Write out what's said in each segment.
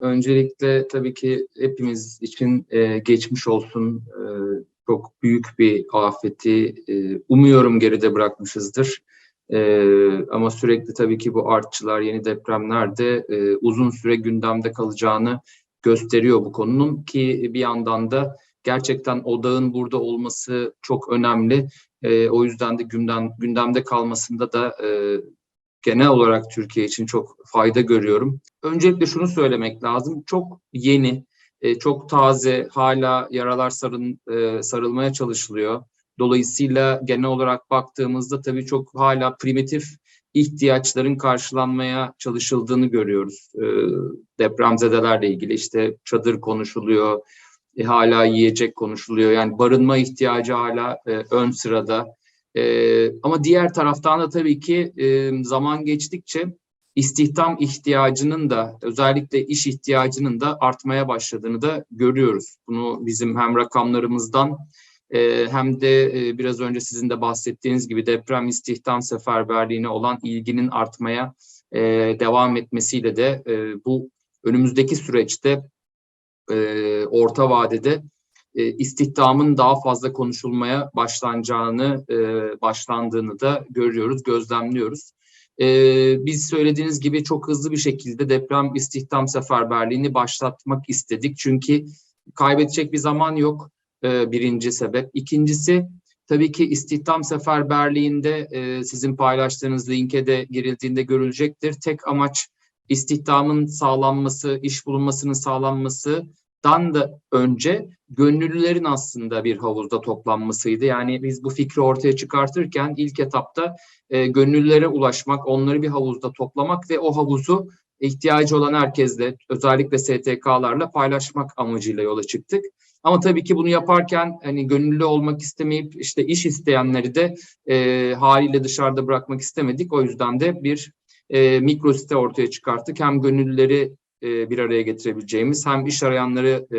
Öncelikle tabii ki hepimiz için e, geçmiş olsun. E, çok büyük bir afeti e, umuyorum geride bırakmışızdır. E, ama sürekli tabii ki bu artçılar, yeni depremler de e, uzun süre gündemde kalacağını gösteriyor bu konunun ki bir yandan da gerçekten odağın burada olması çok önemli. E, o yüzden de gündem gündemde kalmasında da e, genel olarak Türkiye için çok fayda görüyorum. Öncelikle şunu söylemek lazım. Çok yeni, e, çok taze, hala yaralar sarın, e, sarılmaya çalışılıyor. Dolayısıyla genel olarak baktığımızda tabii çok hala primitif ihtiyaçların karşılanmaya çalışıldığını görüyoruz. E, depremzedelerle ilgili işte çadır konuşuluyor, hala yiyecek konuşuluyor. Yani barınma ihtiyacı hala ön sırada. E, ama diğer taraftan da tabii ki e, zaman geçtikçe istihdam ihtiyacının da özellikle iş ihtiyacının da artmaya başladığını da görüyoruz. Bunu bizim hem rakamlarımızdan e, hem de e, biraz önce sizin de bahsettiğiniz gibi deprem istihdam seferberliğine olan ilginin artmaya e, devam etmesiyle de e, bu önümüzdeki süreçte e, orta vadede e, istihdamın daha fazla konuşulmaya başlanacağını, e, başlandığını da görüyoruz, gözlemliyoruz. E, biz söylediğiniz gibi çok hızlı bir şekilde deprem istihdam seferberliğini başlatmak istedik. Çünkü kaybedecek bir zaman yok e, birinci sebep. İkincisi tabii ki istihdam seferberliğinde sizin paylaştığınız linke de girildiğinde görülecektir. Tek amaç istihdamın sağlanması, iş bulunmasının sağlanması dan da önce gönüllülerin aslında bir havuzda toplanmasıydı. Yani biz bu fikri ortaya çıkartırken ilk etapta e, gönüllülere ulaşmak, onları bir havuzda toplamak ve o havuzu ihtiyacı olan herkesle özellikle STK'larla paylaşmak amacıyla yola çıktık. Ama tabii ki bunu yaparken hani gönüllü olmak istemeyip işte iş isteyenleri de e, haliyle dışarıda bırakmak istemedik. O yüzden de bir e, mikro site ortaya çıkarttık. Hem gönüllüleri e, bir araya getirebileceğimiz hem iş arayanları e,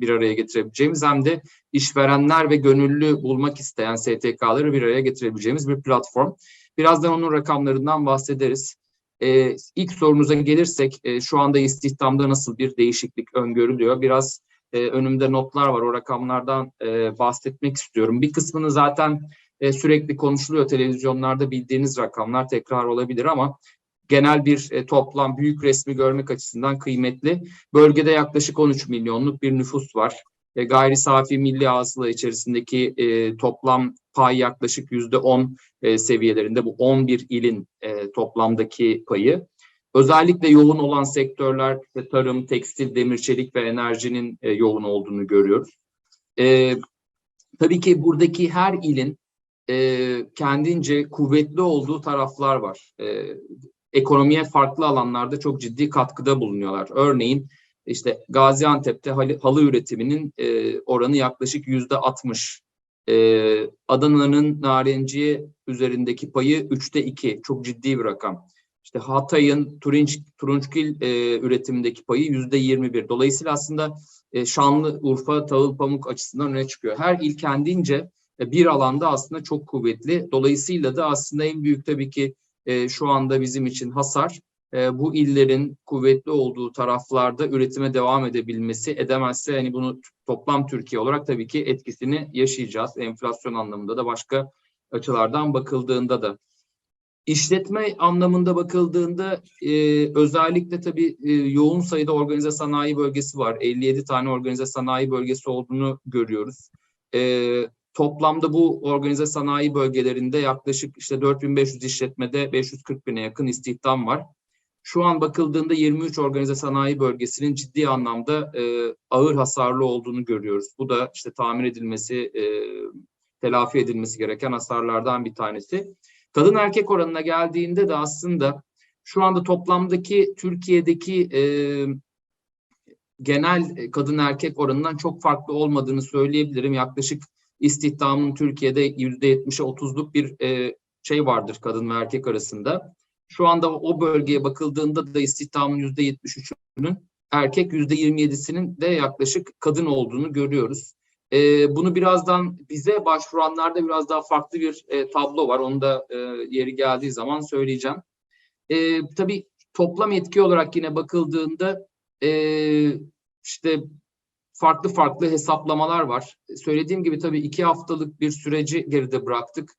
bir araya getirebileceğimiz hem de işverenler ve gönüllü bulmak isteyen STK'ları bir araya getirebileceğimiz bir platform. Birazdan onun rakamlarından bahsederiz. E, ilk sorunuza gelirsek e, şu anda istihdamda nasıl bir değişiklik öngörülüyor? Biraz e, önümde notlar var o rakamlardan e, bahsetmek istiyorum. Bir kısmını zaten e, sürekli konuşuluyor televizyonlarda bildiğiniz rakamlar tekrar olabilir ama genel bir e, toplam büyük resmi görmek açısından kıymetli. Bölgede yaklaşık 13 milyonluk bir nüfus var. E, gayri safi milli hasıla içerisindeki e, toplam pay yaklaşık yüzde 10 e, seviyelerinde. Bu 11 ilin toplamdaki payı. Özellikle yoğun olan sektörler tarım, tekstil, demir, çelik ve enerjinin yoğun olduğunu görüyoruz. Tabii ki buradaki her ilin kendince kuvvetli olduğu taraflar var. Ekonomiye farklı alanlarda çok ciddi katkıda bulunuyorlar. Örneğin işte Gaziantep'te halı, üretiminin e, oranı yaklaşık yüzde 60. E, Adana'nın narenciye üzerindeki payı üçte iki. Çok ciddi bir rakam. İşte Hatay'ın Turunç, Turunçgil e, üretimindeki payı yüzde 21. Dolayısıyla aslında e, Şanlıurfa, Tağıl Pamuk açısından öne çıkıyor. Her il kendince e, bir alanda aslında çok kuvvetli. Dolayısıyla da aslında en büyük tabii ki e, şu anda bizim için hasar e, bu illerin kuvvetli olduğu taraflarda üretime devam edebilmesi edemezse hani bunu toplam Türkiye olarak tabii ki etkisini yaşayacağız. Enflasyon anlamında da başka açılardan bakıldığında da. İşletme anlamında bakıldığında e, özellikle tabii e, yoğun sayıda organize sanayi bölgesi var. 57 tane organize sanayi bölgesi olduğunu görüyoruz. E, Toplamda bu organize sanayi bölgelerinde yaklaşık işte 4500 işletmede 540 bine yakın istihdam var. Şu an bakıldığında 23 organize sanayi bölgesinin ciddi anlamda e, ağır hasarlı olduğunu görüyoruz. Bu da işte tamir edilmesi, e, telafi edilmesi gereken hasarlardan bir tanesi. Kadın erkek oranına geldiğinde de aslında şu anda toplamdaki Türkiye'deki e, genel kadın erkek oranından çok farklı olmadığını söyleyebilirim. Yaklaşık istihdamın Türkiye'de yüzde yetmişe otuzluk bir e, şey vardır kadın ve erkek arasında. Şu anda o bölgeye bakıldığında da istihdamın yüzde yetmiş üçünün erkek yüzde yirmi yedisinin de yaklaşık kadın olduğunu görüyoruz. E, bunu birazdan bize başvuranlarda biraz daha farklı bir e, tablo var. Onu da e, yeri geldiği zaman söyleyeceğim. E, tabii toplam etki olarak yine bakıldığında e, işte farklı farklı hesaplamalar var. Söylediğim gibi tabii iki haftalık bir süreci geride bıraktık.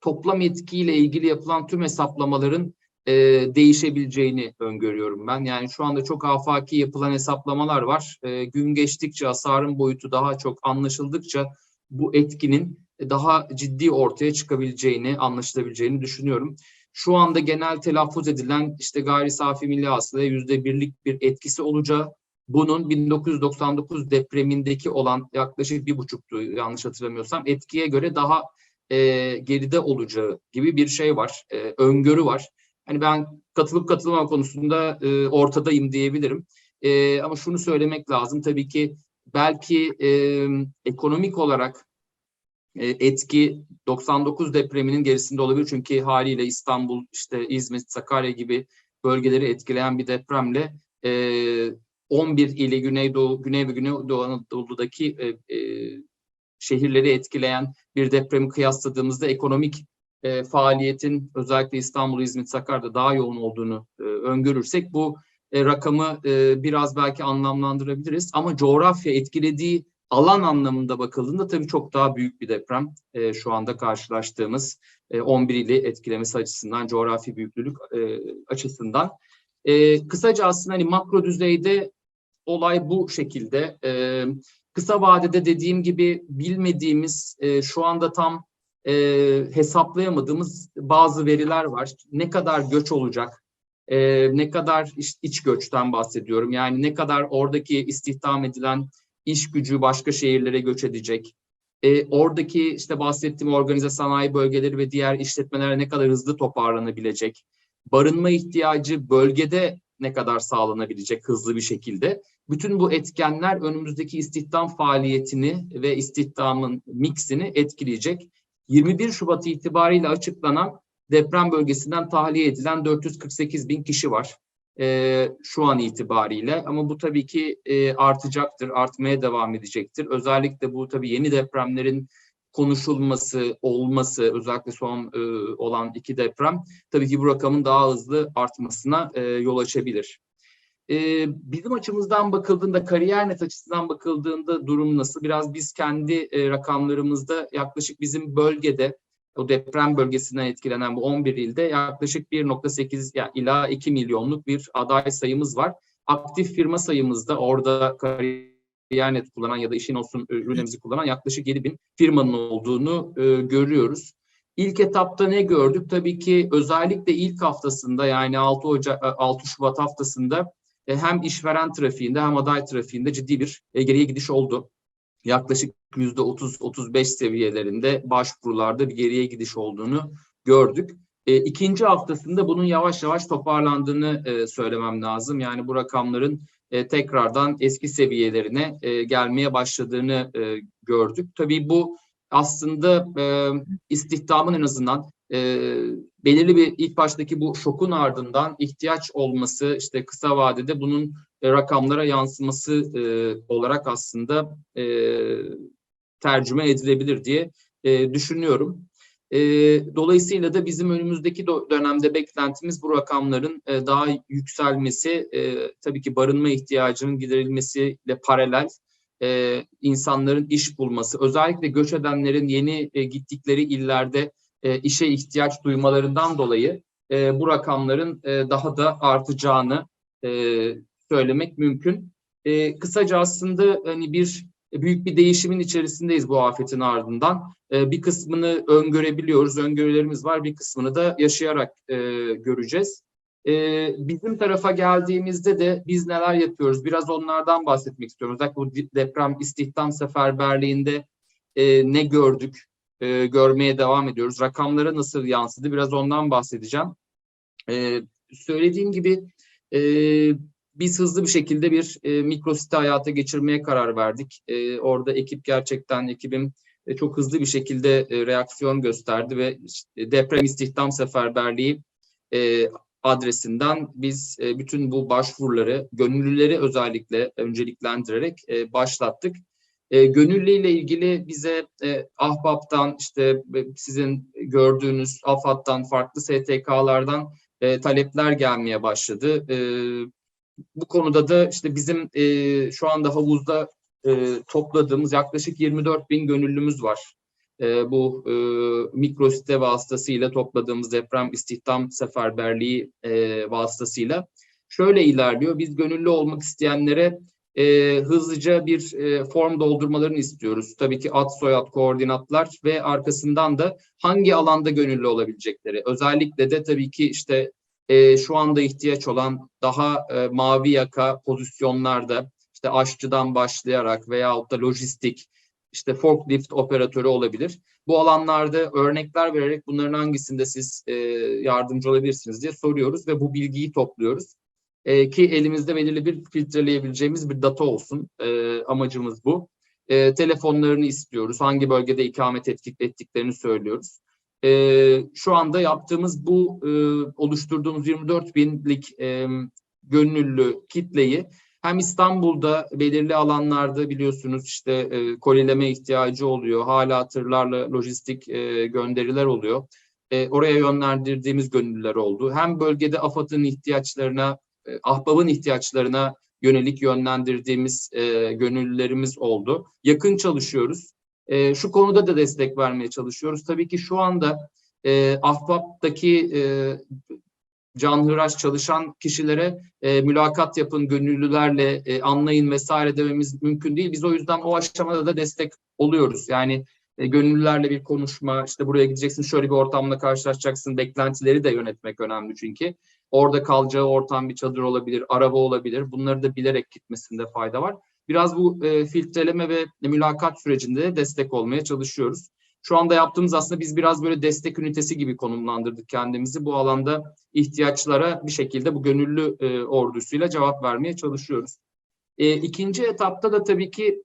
Toplam etkiyle ilgili yapılan tüm hesaplamaların e, değişebileceğini öngörüyorum ben. Yani şu anda çok afaki yapılan hesaplamalar var. E, gün geçtikçe hasarın boyutu daha çok anlaşıldıkça bu etkinin daha ciddi ortaya çıkabileceğini, anlaşılabileceğini düşünüyorum. Şu anda genel telaffuz edilen işte gayri safi milli hasılaya yüzde birlik bir etkisi olacağı, bunun 1999 depremindeki olan yaklaşık bir buçuktu yanlış hatırlamıyorsam etkiye göre daha e, geride olacağı gibi bir şey var, e, öngörü var. Hani ben katılıp katılmama konusunda e, ortadayım diyebilirim. E, ama şunu söylemek lazım tabii ki belki e, ekonomik olarak e, etki 99 depreminin gerisinde olabilir. Çünkü haliyle İstanbul, işte İzmit, Sakarya gibi bölgeleri etkileyen bir depremle e, 11 ili Güneydoğu, Güney ve Güneydoğu Anadolu'daki e, e, şehirleri etkileyen bir depremi kıyasladığımızda ekonomik e, faaliyetin özellikle İstanbul, İzmit, Sakarya'da daha yoğun olduğunu e, öngörürsek bu e, rakamı e, biraz belki anlamlandırabiliriz. Ama coğrafya etkilediği alan anlamında bakıldığında tabii çok daha büyük bir deprem e, şu anda karşılaştığımız e, 11 ili etkilemesi açısından, coğrafi büyüklülük e, açısından. E, kısaca aslında hani makro düzeyde olay bu şekilde. E, kısa vadede dediğim gibi bilmediğimiz, e, şu anda tam e, hesaplayamadığımız bazı veriler var. Ne kadar göç olacak, e, ne kadar iç, iç göçten bahsediyorum. Yani ne kadar oradaki istihdam edilen iş gücü başka şehirlere göç edecek. E, oradaki işte bahsettiğim organize sanayi bölgeleri ve diğer işletmelere ne kadar hızlı toparlanabilecek. Barınma ihtiyacı bölgede ne kadar sağlanabilecek hızlı bir şekilde. Bütün bu etkenler önümüzdeki istihdam faaliyetini ve istihdamın mixini etkileyecek. 21 Şubat itibariyle açıklanan deprem bölgesinden tahliye edilen 448 bin kişi var e, şu an itibariyle. Ama bu tabii ki e, artacaktır, artmaya devam edecektir. Özellikle bu tabii yeni depremlerin konuşulması, olması, özellikle son e, olan iki deprem tabii ki bu rakamın daha hızlı artmasına e, yol açabilir. E, bizim açımızdan bakıldığında, kariyer net açısından bakıldığında durum nasıl? Biraz biz kendi e, rakamlarımızda yaklaşık bizim bölgede o deprem bölgesinden etkilenen bu 11 ilde yaklaşık 1.8 yani ila 2 milyonluk bir aday sayımız var. Aktif firma sayımızda orada kariyer kullanan ya da işin olsun ürünlerimizi kullanan yaklaşık 7 bin firmanın olduğunu e, görüyoruz. İlk etapta ne gördük? Tabii ki özellikle ilk haftasında yani 6 Ocak 6 Şubat haftasında e, hem işveren trafiğinde hem aday trafiğinde ciddi bir e, geriye gidiş oldu yaklaşık yüzde 30-35 seviyelerinde başvurularda bir geriye gidiş olduğunu gördük. E, ikinci haftasında bunun yavaş yavaş toparlandığını e, söylemem lazım. Yani bu rakamların e, tekrardan eski seviyelerine e, gelmeye başladığını e, gördük. Tabii bu aslında e, istihdamın en azından e, belirli bir ilk baştaki bu şokun ardından ihtiyaç olması işte kısa vadede bunun e, rakamlara yansıması e, olarak aslında e, tercüme edilebilir diye e, düşünüyorum. E, dolayısıyla da bizim önümüzdeki dönemde beklentimiz bu rakamların e, daha yükselmesi, e, tabii ki barınma ihtiyacının giderilmesiyle paralel e, insanların iş bulması, özellikle göç edenlerin yeni e, gittikleri illerde e, işe ihtiyaç duymalarından dolayı e, bu rakamların e, daha da artacağını e, söylemek mümkün. E, kısaca aslında hani bir büyük bir değişimin içerisindeyiz bu afetin ardından. E, bir kısmını öngörebiliyoruz, öngörülerimiz var. Bir kısmını da yaşayarak e, göreceğiz. E, bizim tarafa geldiğimizde de biz neler yapıyoruz? Biraz onlardan bahsetmek istiyorum. Özellikle bu deprem istihdam seferberliğinde e, ne gördük? E, görmeye devam ediyoruz. Rakamlara nasıl yansıdı? Biraz ondan bahsedeceğim. E, söylediğim gibi e, biz hızlı bir şekilde bir e, mikrosite hayata geçirmeye karar verdik. E, orada ekip gerçekten ekibim e, çok hızlı bir şekilde e, reaksiyon gösterdi ve işte, deprem istihdam seferberliği e, adresinden biz e, bütün bu başvuruları, gönüllüleri özellikle önceliklendirerek e, başlattık. E, gönüllü ile ilgili bize e, Ahbap'tan işte sizin gördüğünüz AFAD'dan farklı STK'lardan e, talepler gelmeye başladı. E, bu konuda da işte bizim e, şu anda havuzda e, topladığımız yaklaşık 24 bin gönüllümüz var. E, bu e, mikrosite vasıtasıyla topladığımız deprem istihdam seferberliği e, vasıtasıyla şöyle ilerliyor. Biz gönüllü olmak isteyenlere e, hızlıca bir e, form doldurmalarını istiyoruz. Tabii ki ad, soyad, koordinatlar ve arkasından da hangi alanda gönüllü olabilecekleri. Özellikle de tabii ki işte e, şu anda ihtiyaç olan daha e, mavi yaka pozisyonlarda işte aşçıdan başlayarak veyahut da lojistik, işte forklift operatörü olabilir. Bu alanlarda örnekler vererek bunların hangisinde siz e, yardımcı olabilirsiniz diye soruyoruz ve bu bilgiyi topluyoruz. E, ki elimizde belirli bir filtreleyebileceğimiz bir data olsun. E, amacımız bu. E, telefonlarını istiyoruz. Hangi bölgede ikamet ettik, ettiklerini söylüyoruz. E, şu anda yaptığımız bu e, oluşturduğumuz 24 binlik e, gönüllü kitleyi hem İstanbul'da belirli alanlarda biliyorsunuz işte e, kolileme ihtiyacı oluyor. Hala tırlarla lojistik e, gönderiler oluyor. E, oraya yönlendirdiğimiz gönüllüler oldu. Hem bölgede AFAD'ın ihtiyaçlarına, e, ahbabın ihtiyaçlarına yönelik yönlendirdiğimiz e, gönüllülerimiz oldu. Yakın çalışıyoruz. E, şu konuda da destek vermeye çalışıyoruz. Tabii ki şu anda e, ahbaptaki e, canhıraş çalışan kişilere e, mülakat yapın, gönüllülerle e, anlayın vesaire dememiz mümkün değil. Biz o yüzden o aşamada da destek oluyoruz. Yani e, gönüllülerle bir konuşma, işte buraya gideceksin, şöyle bir ortamla karşılaşacaksın, beklentileri de yönetmek önemli çünkü. Orada kalacağı ortam bir çadır olabilir, araba olabilir. Bunları da bilerek gitmesinde fayda var. Biraz bu e, filtreleme ve mülakat sürecinde de destek olmaya çalışıyoruz. Şu anda yaptığımız aslında biz biraz böyle destek ünitesi gibi konumlandırdık kendimizi. Bu alanda ihtiyaçlara bir şekilde bu gönüllü e, ordusuyla cevap vermeye çalışıyoruz. E, ikinci etapta da tabii ki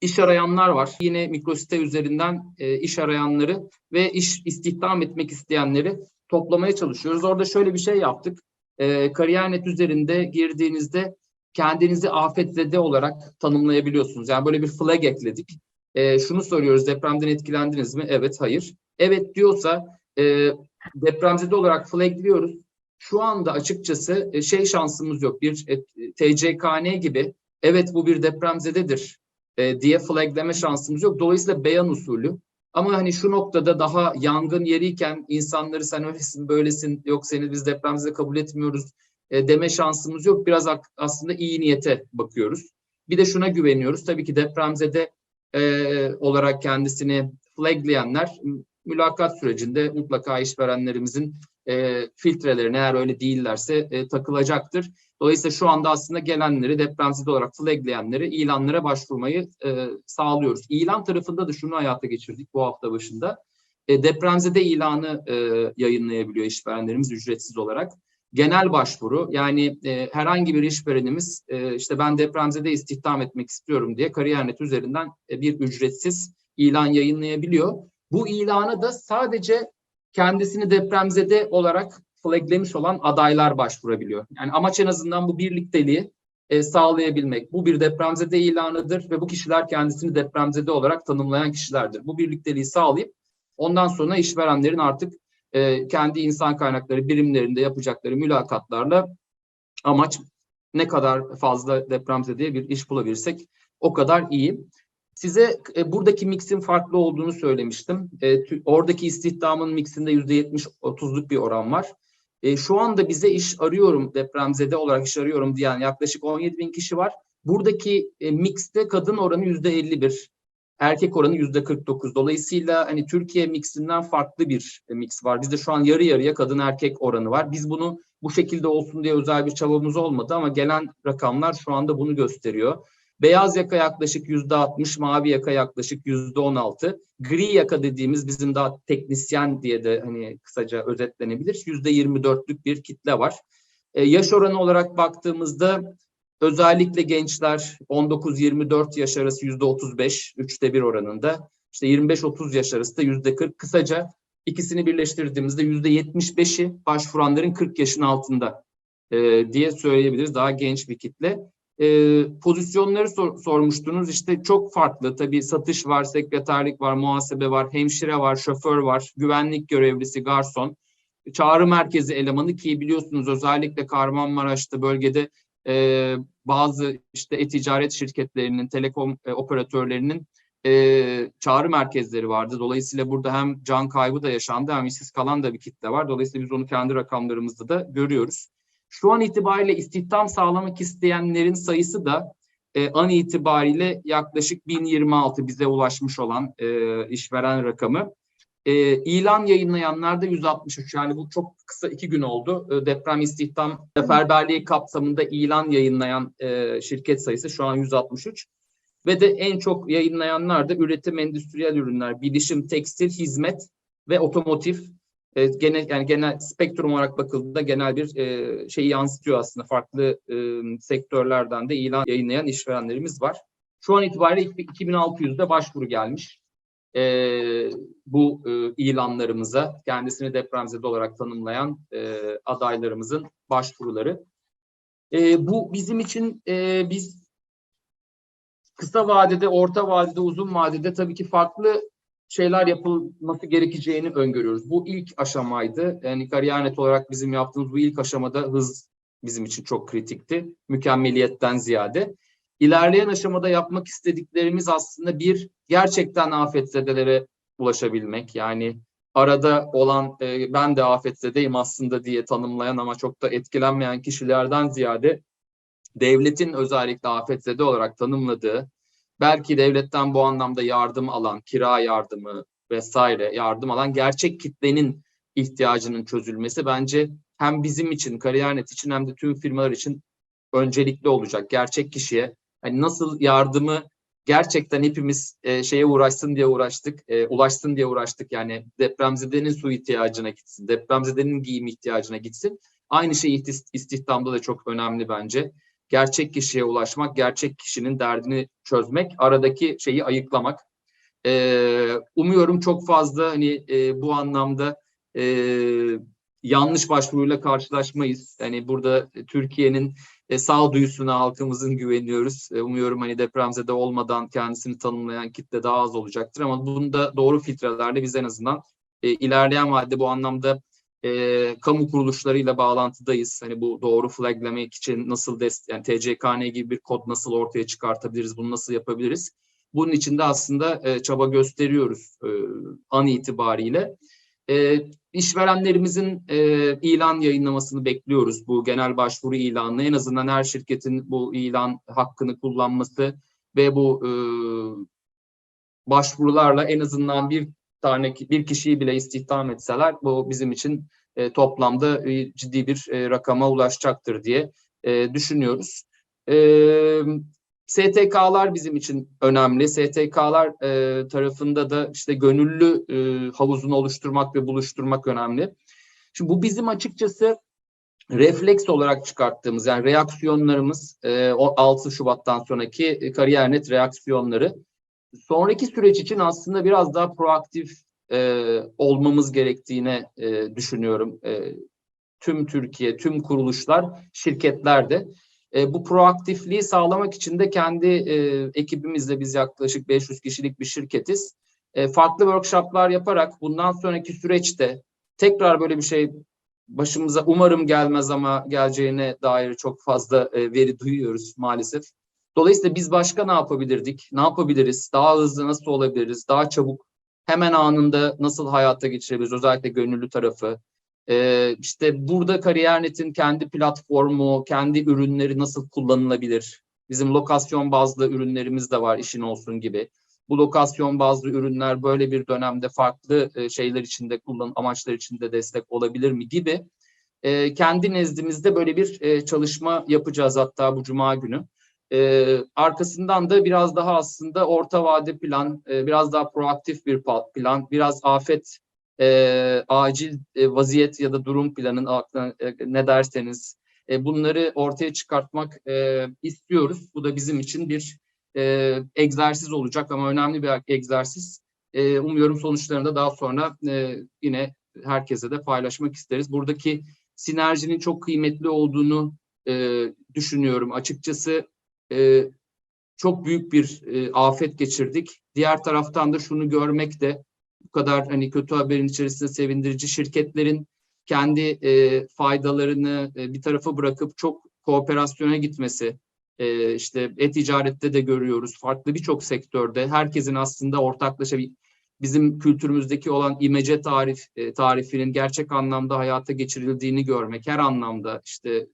iş arayanlar var. Yine mikrosite üzerinden e, iş arayanları ve iş istihdam etmek isteyenleri toplamaya çalışıyoruz. Orada şöyle bir şey yaptık. E, Kariyer.net üzerinde girdiğinizde kendinizi afetzede olarak tanımlayabiliyorsunuz. Yani böyle bir flag ekledik. E, şunu soruyoruz, depremden etkilendiniz mi? Evet, hayır. Evet diyorsa e, depremzede olarak flagliyoruz. Şu anda açıkçası e, şey şansımız yok. Bir e, TCKN gibi evet bu bir depremzededir e, diye flagleme şansımız yok. Dolayısıyla beyan usulü. Ama hani şu noktada daha yangın yeriyken insanları sen öylesin böylesin yok seni biz depremzede kabul etmiyoruz e, deme şansımız yok. Biraz aslında iyi niyete bakıyoruz. Bir de şuna güveniyoruz. Tabii ki depremzede e, olarak kendisini flaglayanlar mülakat sürecinde mutlaka işverenlerimizin e, filtrelerine eğer öyle değillerse e, takılacaktır. Dolayısıyla şu anda aslında gelenleri depremzede olarak flaglayanları ilanlara başvurmayı e, sağlıyoruz. İlan tarafında da şunu hayata geçirdik bu hafta başında. E, depremzede ilanı e, yayınlayabiliyor işverenlerimiz ücretsiz olarak genel başvuru yani e, herhangi bir işverenimiz e, işte ben depremzede istihdam etmek istiyorum diye Kariyer.net üzerinden e, bir ücretsiz ilan yayınlayabiliyor. Bu ilanı da sadece kendisini depremzede olarak flaglemiş olan adaylar başvurabiliyor. Yani amaç en azından bu birlikteliği e, sağlayabilmek. Bu bir depremzede ilanıdır ve bu kişiler kendisini depremzede olarak tanımlayan kişilerdir. Bu birlikteliği sağlayıp ondan sonra işverenlerin artık e, kendi insan kaynakları birimlerinde yapacakları mülakatlarla amaç ne kadar fazla depremzedeye bir iş bulabilirsek o kadar iyi. Size e, buradaki mixin farklı olduğunu söylemiştim. E, oradaki istihdamın mixinde %70-30'luk bir oran var. E, şu anda bize iş arıyorum, depremzede olarak iş arıyorum diyen yaklaşık 17 bin kişi var. Buradaki e, mixte kadın oranı %51 erkek oranı yüzde 49. Dolayısıyla hani Türkiye mixinden farklı bir mix var. Bizde şu an yarı yarıya kadın erkek oranı var. Biz bunu bu şekilde olsun diye özel bir çabamız olmadı ama gelen rakamlar şu anda bunu gösteriyor. Beyaz yaka yaklaşık yüzde 60, mavi yaka yaklaşık yüzde 16. Gri yaka dediğimiz bizim daha teknisyen diye de hani kısaca özetlenebilir. Yüzde 24'lük bir kitle var. Ee, yaş oranı olarak baktığımızda Özellikle gençler 19-24 yaş arası yüzde 35, üçte bir oranında. İşte 25-30 yaş arası da yüzde 40. Kısaca ikisini birleştirdiğimizde yüzde 75'i başvuranların 40 yaşın altında e, diye söyleyebiliriz. Daha genç bir kitle. E, pozisyonları sor, sormuştunuz. İşte çok farklı. Tabii satış var, sekreterlik var, muhasebe var, hemşire var, şoför var, güvenlik görevlisi, garson, çağrı merkezi elemanı ki biliyorsunuz özellikle Kahramanmaraş'ta bölgede e, bazı işte e-ticaret şirketlerinin, telekom e, operatörlerinin e, çağrı merkezleri vardı. Dolayısıyla burada hem can kaybı da yaşandı hem işsiz kalan da bir kitle var. Dolayısıyla biz onu kendi rakamlarımızda da görüyoruz. Şu an itibariyle istihdam sağlamak isteyenlerin sayısı da e, an itibariyle yaklaşık 1026 bize ulaşmış olan e, işveren rakamı. E, ilan yayınlayanlar da 163 yani bu çok kısa iki gün oldu. E, deprem istihdam seferberliği kapsamında ilan yayınlayan e, şirket sayısı şu an 163. Ve de en çok yayınlayanlar da üretim endüstriyel ürünler, bilişim, tekstil, hizmet ve otomotiv. E, genel yani genel spektrum olarak bakıldığında genel bir e, şeyi yansıtıyor aslında. Farklı e, sektörlerden de ilan yayınlayan işverenlerimiz var. Şu an itibariyle 2600'de başvuru gelmiş. E, bu e, ilanlarımıza kendisini depremzede olarak tanımlayan e, adaylarımızın başvuruları. E, bu bizim için e, biz kısa vadede, orta vadede, uzun vadede tabii ki farklı şeyler yapılması gerekeceğini öngörüyoruz. Bu ilk aşamaydı. Yani kariyer olarak bizim yaptığımız bu ilk aşamada hız bizim için çok kritikti. Mükemmeliyetten ziyade. İlerleyen aşamada yapmak istediklerimiz aslında bir gerçekten afetzedelere ulaşabilmek. Yani arada olan e, ben de afetzedeyim aslında diye tanımlayan ama çok da etkilenmeyen kişilerden ziyade devletin özellikle afetzede olarak tanımladığı belki devletten bu anlamda yardım alan, kira yardımı vesaire yardım alan gerçek kitlenin ihtiyacının çözülmesi bence hem bizim için, Kariyernet için hem de tüm firmalar için öncelikli olacak. Gerçek kişiye hani nasıl yardımı gerçekten hepimiz e, şeye uğraşsın diye uğraştık, e, ulaşsın diye uğraştık. Yani depremzedenin su ihtiyacına gitsin, depremzedenin giyim ihtiyacına gitsin. Aynı şey istihdamda da çok önemli bence gerçek kişiye ulaşmak, gerçek kişinin derdini çözmek, aradaki şeyi ayıklamak. Ee, umuyorum çok fazla hani e, bu anlamda e, yanlış başvuruyla karşılaşmayız. Yani burada Türkiye'nin e, sağduyusuna halkımızın güveniyoruz. E, umuyorum hani depremzede olmadan kendisini tanımlayan kitle daha az olacaktır ama bunda doğru filtrelerle biz en azından e, ilerleyen vadede bu anlamda e, kamu kuruluşlarıyla bağlantıdayız. Hani bu doğru flaglamak için nasıl dest yani TCKN gibi bir kod nasıl ortaya çıkartabiliriz, bunu nasıl yapabiliriz? Bunun için de aslında e, çaba gösteriyoruz e, an itibariyle. E, işverenlerimizin e, ilan yayınlamasını bekliyoruz. Bu genel başvuru ilanını en azından her şirketin bu ilan hakkını kullanması ve bu e, başvurularla en azından bir tane bir kişiyi bile istihdam etseler bu bizim için e, toplamda e, ciddi bir e, rakama ulaşacaktır diye e, düşünüyoruz. E, STK'lar bizim için önemli. STK'lar e, tarafında da işte gönüllü e, havuzunu oluşturmak ve buluşturmak önemli. Şimdi bu bizim açıkçası refleks olarak çıkarttığımız yani reaksiyonlarımız e, o 6 Şubat'tan sonraki kariyer net reaksiyonları sonraki süreç için aslında biraz daha proaktif e, olmamız gerektiğine e, düşünüyorum. E, tüm Türkiye, tüm kuruluşlar, şirketler de. E, bu proaktifliği sağlamak için de kendi e, ekibimizle biz yaklaşık 500 kişilik bir şirketiz. E, farklı workshoplar yaparak bundan sonraki süreçte tekrar böyle bir şey başımıza umarım gelmez ama geleceğine dair çok fazla e, veri duyuyoruz maalesef. Dolayısıyla biz başka ne yapabilirdik? Ne yapabiliriz? Daha hızlı nasıl olabiliriz? Daha çabuk hemen anında nasıl hayata geçirebiliriz? Özellikle gönüllü tarafı. Ee, işte burada Kariyernet'in kendi platformu, kendi ürünleri nasıl kullanılabilir? Bizim lokasyon bazlı ürünlerimiz de var işin olsun gibi. Bu lokasyon bazlı ürünler böyle bir dönemde farklı e, şeyler içinde kullan amaçlar içinde destek olabilir mi gibi. E, kendi nezdimizde böyle bir e, çalışma yapacağız hatta bu cuma günü. E, arkasından da biraz daha aslında orta vade plan, e, biraz daha proaktif bir plan, biraz afet, e, acil e, vaziyet ya da durum planın aklına e, ne derseniz e, bunları ortaya çıkartmak e, istiyoruz. Bu da bizim için bir e, egzersiz olacak ama önemli bir egzersiz. E, umuyorum sonuçlarını da daha sonra e, yine herkese de paylaşmak isteriz. Buradaki sinerjinin çok kıymetli olduğunu e, düşünüyorum. Açıkçası e, çok büyük bir e, afet geçirdik. Diğer taraftan da şunu görmek de bu kadar hani kötü haberin içerisinde sevindirici şirketlerin kendi e, faydalarını e, bir tarafa bırakıp çok kooperasyona gitmesi, e, işte e-ticarette de görüyoruz, farklı birçok sektörde herkesin aslında ortaklaşa bizim kültürümüzdeki olan imece tarif e, tarifinin gerçek anlamda hayata geçirildiğini görmek, her anlamda işte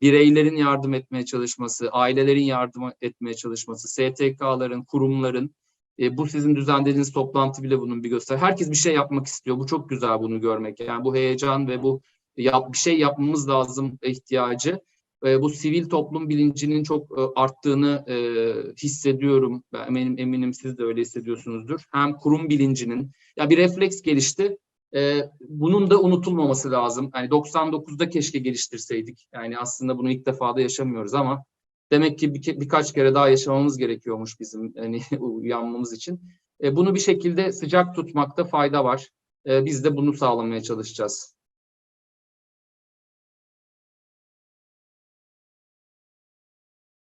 bireylerin yardım etmeye çalışması, ailelerin yardım etmeye çalışması, STK'ların, kurumların, e, bu sizin düzenlediğiniz toplantı bile bunun bir göster. Herkes bir şey yapmak istiyor. Bu çok güzel bunu görmek. Yani bu heyecan ve bu yap, bir şey yapmamız lazım ihtiyacı. E, bu sivil toplum bilincinin çok e, arttığını e, hissediyorum. Ben eminim, eminim siz de öyle hissediyorsunuzdur. Hem kurum bilincinin, ya bir refleks gelişti. E, bunun da unutulmaması lazım. Yani 99'da keşke geliştirseydik. Yani aslında bunu ilk defa da yaşamıyoruz ama demek ki bir, birkaç kere daha yaşamamız gerekiyormuş bizim hani uyanmamız için. E, bunu bir şekilde sıcak tutmakta fayda var. E, biz de bunu sağlamaya çalışacağız.